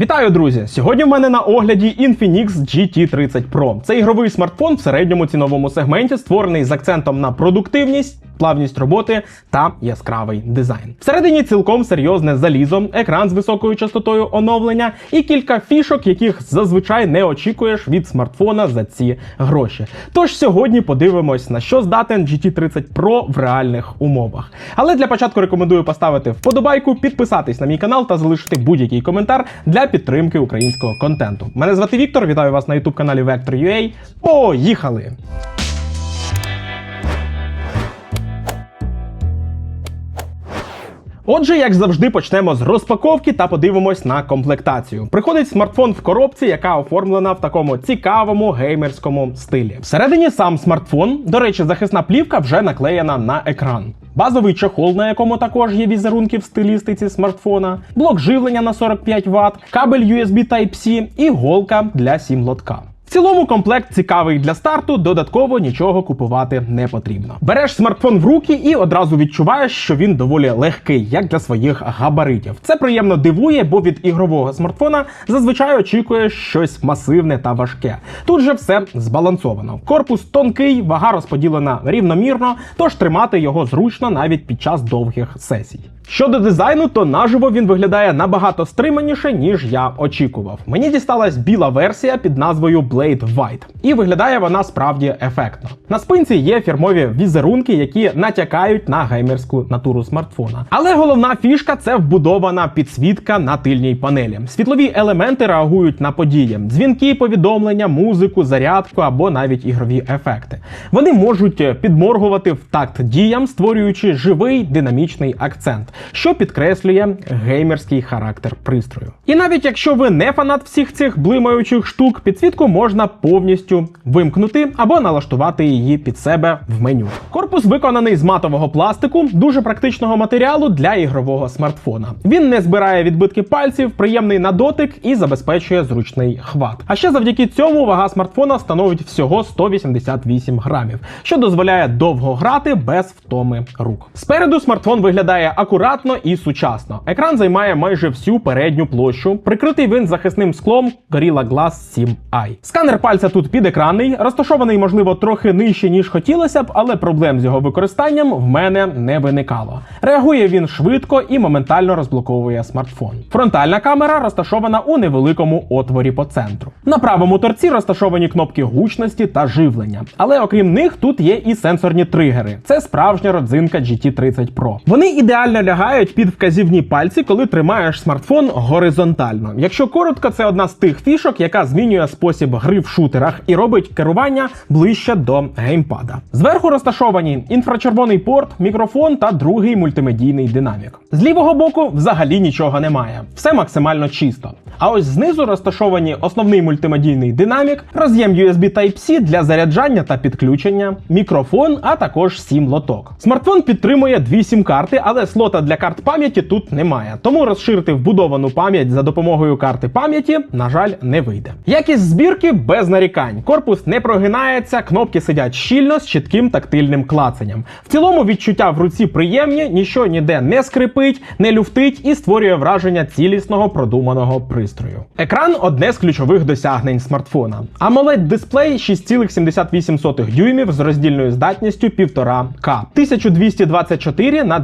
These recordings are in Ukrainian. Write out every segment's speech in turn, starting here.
Вітаю, друзі! Сьогодні в мене на огляді Infinix GT30 Pro. Це ігровий смартфон в середньому ціновому сегменті, створений з акцентом на продуктивність. Плавність роботи та яскравий дизайн. Всередині цілком серйозне залізо, екран з високою частотою оновлення і кілька фішок, яких зазвичай не очікуєш від смартфона за ці гроші. Тож сьогодні подивимось, на що здатен GT30 Pro в реальних умовах. Але для початку рекомендую поставити вподобайку, підписатись на мій канал та залишити будь-який коментар для підтримки українського контенту. Мене звати Віктор, вітаю вас на youtube каналі Vector.ua. Поїхали! Отже, як завжди, почнемо з розпаковки та подивимось на комплектацію. Приходить смартфон в коробці, яка оформлена в такому цікавому геймерському стилі. Всередині сам смартфон, до речі, захисна плівка вже наклеєна на екран. Базовий чохол, на якому також є візерунки в стилістиці смартфона, блок живлення на 45 Вт, кабель USB Type-C і голка для сім-лотка. Цілому комплект цікавий для старту, додатково нічого купувати не потрібно. Береш смартфон в руки і одразу відчуваєш, що він доволі легкий, як для своїх габаритів. Це приємно дивує, бо від ігрового смартфона зазвичай очікуєш щось масивне та важке. Тут же все збалансовано. Корпус тонкий, вага розподілена рівномірно, тож тримати його зручно навіть під час довгих сесій. Щодо дизайну, то наживо він виглядає набагато стриманіше, ніж я очікував. Мені дісталась біла версія під назвою Blade White, і виглядає вона справді ефектно. На спинці є фірмові візерунки, які натякають на геймерську натуру смартфона. Але головна фішка це вбудована підсвітка на тильній панелі. Світлові елементи реагують на події: дзвінки, повідомлення, музику, зарядку або навіть ігрові ефекти. Вони можуть підморгувати в такт діям, створюючи живий динамічний акцент що підкреслює геймерський характер пристрою. І навіть якщо ви не фанат всіх цих блимаючих штук, підсвітку можна повністю вимкнути або налаштувати її під себе в меню. Корпус виконаний з матового пластику, дуже практичного матеріалу для ігрового смартфона. Він не збирає відбитки пальців, приємний на дотик і забезпечує зручний хват. А ще завдяки цьому вага смартфона становить всього 188 грамів, що дозволяє довго грати без втоми рук. Спереду смартфон виглядає акуратно і сучасно. Екран займає майже всю передню площу, прикритий він захисним склом Gorilla Glass 7i. Сканер пальця тут підекранний, розташований, можливо, трохи нижче, ніж хотілося б, але проблем з його використанням в мене не виникало. Реагує він швидко і моментально розблоковує смартфон. Фронтальна камера розташована у невеликому отворі по центру. На правому торці розташовані кнопки гучності та живлення. Але окрім них, тут є і сенсорні тригери. Це справжня родзинка GT30 Pro. Вони ідеально лягають під вказівні пальці, коли тримаєш смартфон горизонтально. Якщо коротко, це одна з тих фішок, яка змінює спосіб гри в шутерах і робить керування ближче до геймпада. Зверху розташовані інфрачервоний порт, мікрофон та другий мультимедійний динамік. З лівого боку взагалі нічого немає, все максимально чисто. А ось знизу розташовані основний мультимедійний динамік, роз'єм USB Type-C для заряджання та підключення, мікрофон, а також 7 лоток. Смартфон підтримує дві сім-карти, але слота для карт пам'яті тут немає. Тому розширити вбудовану пам'ять за допомогою карти пам'яті, на жаль, не вийде. Якість збірки без нарікань. Корпус не прогинається, кнопки сидять щільно з чітким тактильним клацанням. В цілому відчуття в руці приємні, нічого ніде не скрипить, не люфтить і створює враження цілісного продуманого пристрою. Екран одне з ключових досягнень смартфона. amoled дисплей 6,78 дюймів з роздільною здатністю 1,5К. 1224 на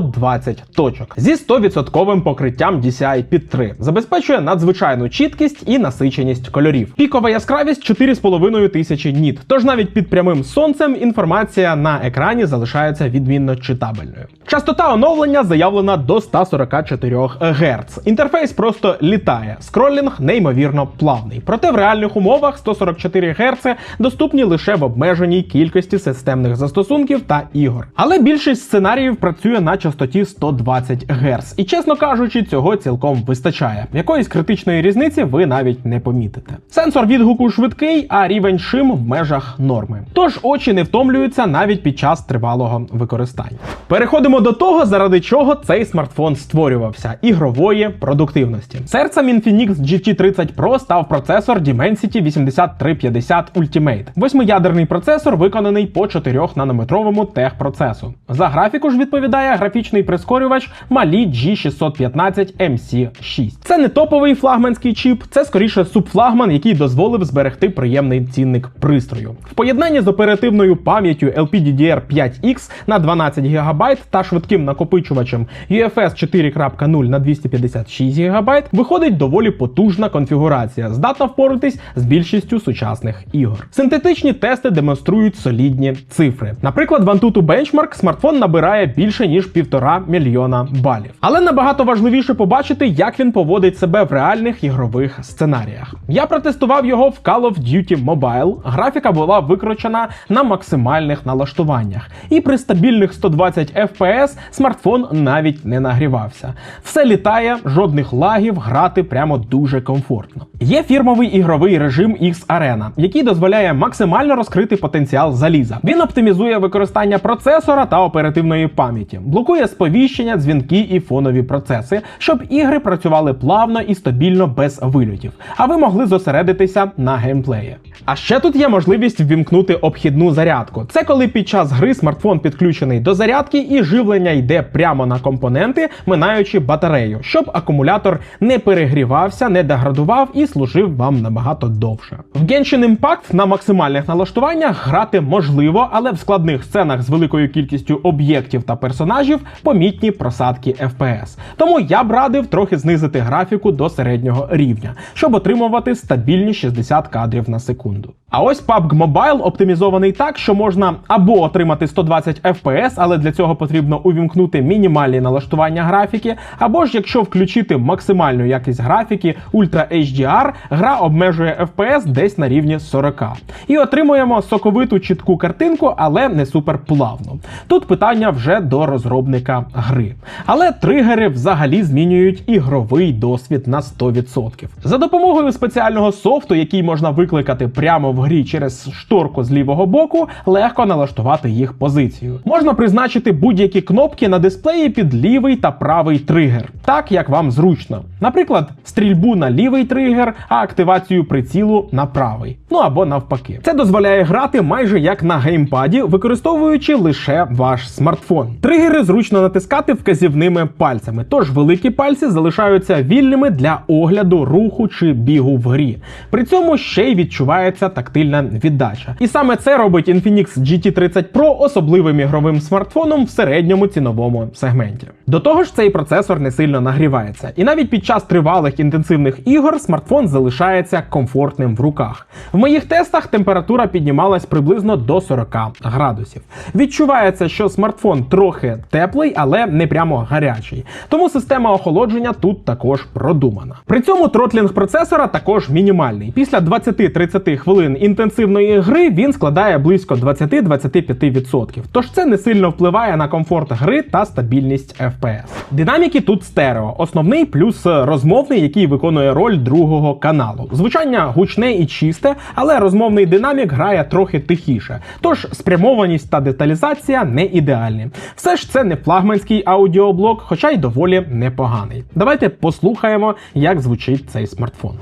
2720 точок зі 100% покриттям DCI під 3. Забезпечує надзвичайну чіткість і насиченість кольорів. Пікова яскравість 4,5 тисячі ніт. Тож навіть під прямим сонцем інформація на екрані залишається відмінно читабельною. Частота оновлення заявлена до 144 Гц. Інтерфейс просто літає. Скролінг неймовірно плавний. Проте в реальних умовах 144 Гц доступні лише в обмеженій кількості системних застосунків та ігор. Але більшість сценаріїв працює на частоті 120 Гц. І чесно кажучи, цього цілком вистачає. Якоїсь критичної різниці ви навіть не помітите. Сенсор відгуку швидкий, а рівень шим в межах норми. Тож очі не втомлюються навіть під час тривалого використання. Переходимо до того, заради чого цей смартфон створювався ігрової продуктивності. Серцем Infinix GT30 Pro став процесор Dimensity 8350 Ultimate. Восьмиядерний процесор виконаний по 4 нанометровому техпроцесу. За графіку ж відповідає графічна графічний прискорювач Mali G615 MC6. Це не топовий флагманський чіп, це скоріше субфлагман, який дозволив зберегти приємний цінник пристрою. В поєднанні з оперативною пам'яттю LPDDR5X на 12 ГБ та швидким накопичувачем UFS 4.0 на 256 ГБ виходить доволі потужна конфігурація, здатна впоратись з більшістю сучасних ігор. Синтетичні тести демонструють солідні цифри. Наприклад, в Antutu Benchmark смартфон набирає більше ніж півтора мільйона балів. Але набагато важливіше побачити, як він поводить себе в реальних ігрових сценаріях. Я протестував його в Call of Duty Mobile. Графіка була викручена на максимальних налаштуваннях, і при стабільних 120 FPS смартфон навіть не нагрівався. Все літає, жодних лагів, грати прямо дуже комфортно. Є фірмовий ігровий режим X Arena, який дозволяє максимально розкрити потенціал заліза. Він оптимізує використання процесора та оперативної пам'яті, блокує сповіщення, дзвінки і фонові процеси, щоб ігри працювали плавно і стабільно без вильотів, а ви могли зосередитися на геймплеї. А ще тут є можливість ввімкнути обхідну зарядку. Це коли під час гри смартфон підключений до зарядки і живлення йде прямо на компоненти, минаючи батарею, щоб акумулятор не перегрівався, не деградував і служив вам набагато довше. В Genshin Impact на максимальних налаштуваннях грати можливо, але в складних сценах з великою кількістю об'єктів та персонажів помітні просадки FPS. Тому я б радив трохи знизити графіку до середнього рівня, щоб отримувати стабільні 60 кадрів на секунду. А ось PUBG Mobile оптимізований так, що можна або отримати 120 FPS, але для цього потрібно увімкнути мінімальні налаштування графіки, або ж якщо включити максимальну якість графіки Ultra HDR, гра обмежує FPS десь на рівні 40. І отримуємо соковиту чітку картинку, але не супер плавну. Тут питання вже до розробника гри. Але тригери взагалі змінюють ігровий досвід на 100%. За допомогою спеціального софту, який можна викликати прямо в грі через шторку з лівого боку, легко налаштувати їх позицію. Можна призначити будь-які кнопки на дисплеї під лівий та правий тригер, так як вам зручно. Наприклад, стрільбу на лівий тригер, а активацію прицілу на правий. Ну або навпаки. Це дозволяє грати майже як на геймпаді, використовуючи лише ваш смартфон. Тригери зручно натискати вказівними пальцями, тож великі пальці залишаються вільними для огляду, руху чи бігу в грі. При цьому ще й відчувається тактильна віддача. І саме це робить Infinix GT30 Pro особливим ігровим смартфоном в середньому ціновому сегменті. До того ж, цей процесор не сильно нагрівається, і навіть під час тривалих інтенсивних ігор смартфон залишається комфортним в руках. В моїх тестах температура піднімалась приблизно до 40 градусів. Відчувається, що смартфон трохи теплий, але не прямо гарячий. Тому система охолодження тут також продумана. При цьому тротлінг процесора також мінімальний. Після 20-30 хвилин інтенсивної гри він складає близько 20-25%. Тож це не сильно впливає на комфорт гри та стабільність FPS. Динаміки тут стерео, основний плюс розмовний, який виконує роль другого каналу. Звучання гучне і чисте, але розмовний динамік грає трохи тихіше. Тож спрямованість та деталізація не ідеальні. Все ж це не флагманський аудіоблок, хоча й доволі непоганий. Давайте послухаємо, як звучить цей смартфон.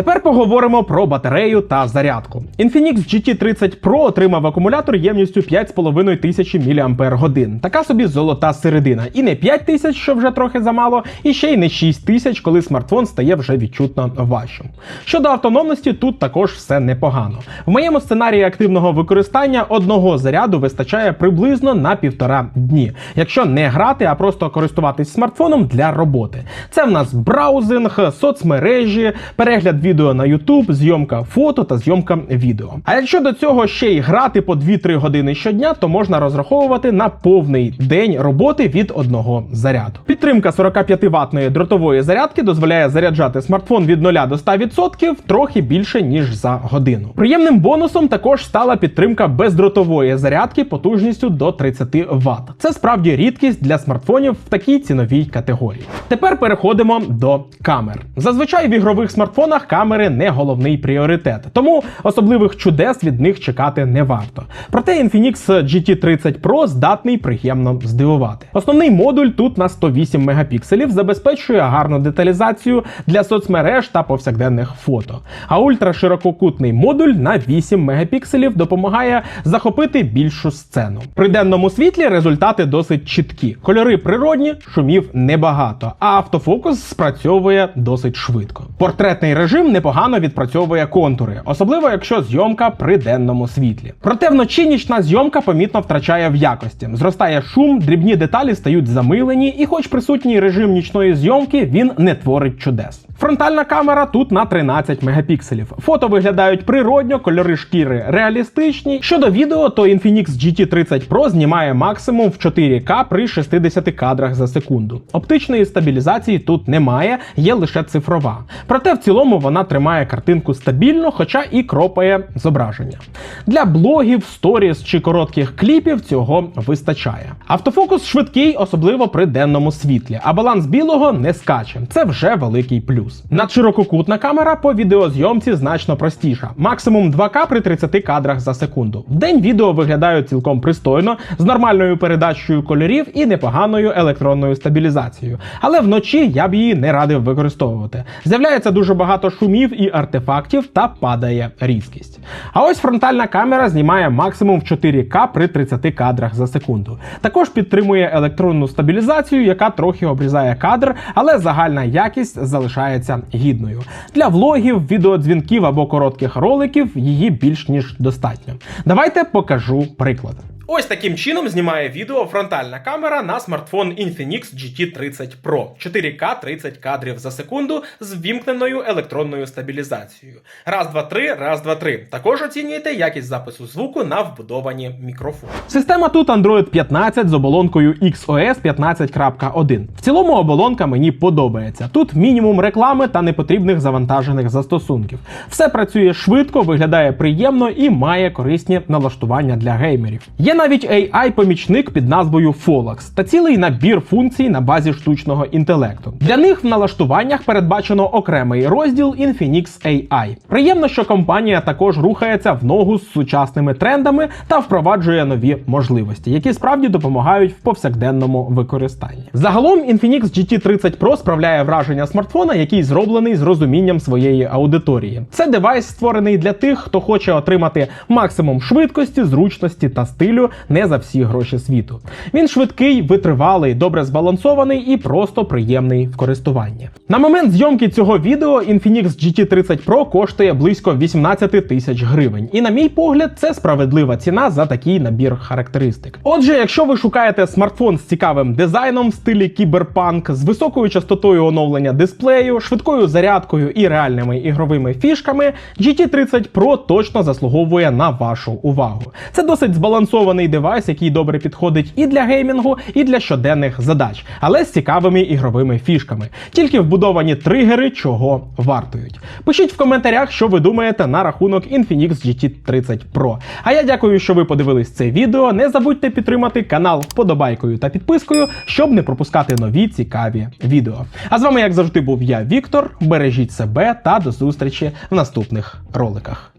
Тепер поговоримо про батарею та зарядку. Infinix GT30 Pro отримав акумулятор ємністю 5,5 тисячі мАч. Така собі золота середина. І не 5 тисяч, що вже трохи замало, і ще й не 6 тисяч, коли смартфон стає вже відчутно важчим. Щодо автономності, тут також все непогано. В моєму сценарії активного використання одного заряду вистачає приблизно на півтора дні, якщо не грати, а просто користуватись смартфоном для роботи. Це в нас браузинг, соцмережі, перегляд відео на YouTube, зйомка фото та зйомка відео. А якщо до цього ще й грати по 2-3 години щодня, то можна розраховувати на повний день роботи від одного заряду. Підтримка 45 ватної дротової зарядки дозволяє заряджати смартфон від 0 до 100% трохи більше ніж за годину. Приємним бонусом також стала підтримка бездротової зарядки потужністю до 30 Вт. Це справді рідкість для смартфонів в такій ціновій категорії. Тепер переходимо до камер. Зазвичай в ігрових смартфонах камери не головний пріоритет, тому особливих чудес від них чекати не варто. Проте Infinix GT30 Pro здатний приємно здивувати. Основний модуль тут на 108 мегапікселів забезпечує гарну деталізацію для соцмереж та повсякденних фото. А ультраширококутний модуль на 8 мегапікселів допомагає захопити більшу сцену. При денному світлі результати досить чіткі. Кольори природні, шумів небагато, а автофокус спрацьовує досить швидко. Портретний режим непогано відпрацьовує контури, особливо якщо зйомка при денному світлі. Проте вночі нічна зйомка помітно втрачає в якості. Зростає шум, дрібні деталі стають замилені, і, хоч присутній режим нічної зйомки, він не творить чудес. Фронтальна камера тут на 13 мегапікселів. Фото виглядають природньо, кольори шкіри реалістичні. Щодо відео, то Infinix GT30 Pro знімає максимум в 4К при 60 кадрах за секунду. Оптичної стабілізації тут немає, є лише цифрова. Проте в цілому вона тримає картинку стабільно, хоча і кропає зображення. Для блогів, сторіс чи коротких кліпів цього вистачає. Автофокус швидкий, особливо при денному світлі, а баланс білого не скаче. Це вже великий плюс. Надширококутна камера по відеозйомці значно простіша. Максимум 2К при 30 кадрах за секунду. В день відео виглядають цілком пристойно, з нормальною передачею кольорів і непоганою електронною стабілізацією. Але вночі я б її не радив використовувати. З'являється дуже багато шумів і артефактів та падає різкість. А ось фронтальна камера знімає максимум в 4К при 30 кадрах за секунду. Також підтримує електронну стабілізацію, яка трохи обрізає кадр, але загальна якість залишається гідною. Для влогів, відеодзвінків або коротких роликів її більш ніж достатньо. Давайте покажу приклад. Ось таким чином знімає відео фронтальна камера на смартфон Infinix GT30 Pro 4К 30 кадрів за секунду з ввімкненою електронною стабілізацією. Раз, два, три, раз, два, три. Також оцінюєте якість запису звуку на вбудовані мікрофони. Система тут Android 15 з оболонкою XOS 15.1. В цілому оболонка мені подобається. Тут мінімум реклами та непотрібних завантажених застосунків. Все працює швидко, виглядає приємно і має корисні налаштування для геймерів. Є навіть AI-помічник під назвою Folax та цілий набір функцій на базі штучного інтелекту. Для них в налаштуваннях передбачено окремий розділ Infinix AI. Приємно, що компанія також рухається в ногу з сучасними трендами та впроваджує нові можливості, які справді допомагають в повсякденному використанні. Загалом Infinix GT30 Pro справляє враження смартфона, який зроблений з розумінням своєї аудиторії. Це девайс створений для тих, хто хоче отримати максимум швидкості, зручності та стилю не за всі гроші світу. Він швидкий, витривалий, добре збалансований і просто приємний в користуванні. На момент зйомки цього відео Infinix GT30 Pro коштує близько 18 тисяч гривень. І на мій погляд, це справедлива ціна за такий набір характеристик. Отже, якщо ви шукаєте смартфон з цікавим дизайном в стилі кіберпанк, з високою частотою оновлення дисплею, швидкою зарядкою і реальними ігровими фішками, GT30 Pro точно заслуговує на вашу увагу. Це досить збалансований девайс, який добре підходить і для геймінгу, і для щоденних задач, але з цікавими ігровими фішками. Тільки вбудовані тригери, чого вартують. Пишіть в коментарях, що ви думаєте на рахунок Infinix GT30 Pro. А я дякую, що ви подивились це відео. Не забудьте підтримати канал вподобайкою та підпискою, щоб не пропускати нові цікаві відео. А з вами, як завжди, був я, Віктор. Бережіть себе та до зустрічі в наступних роликах.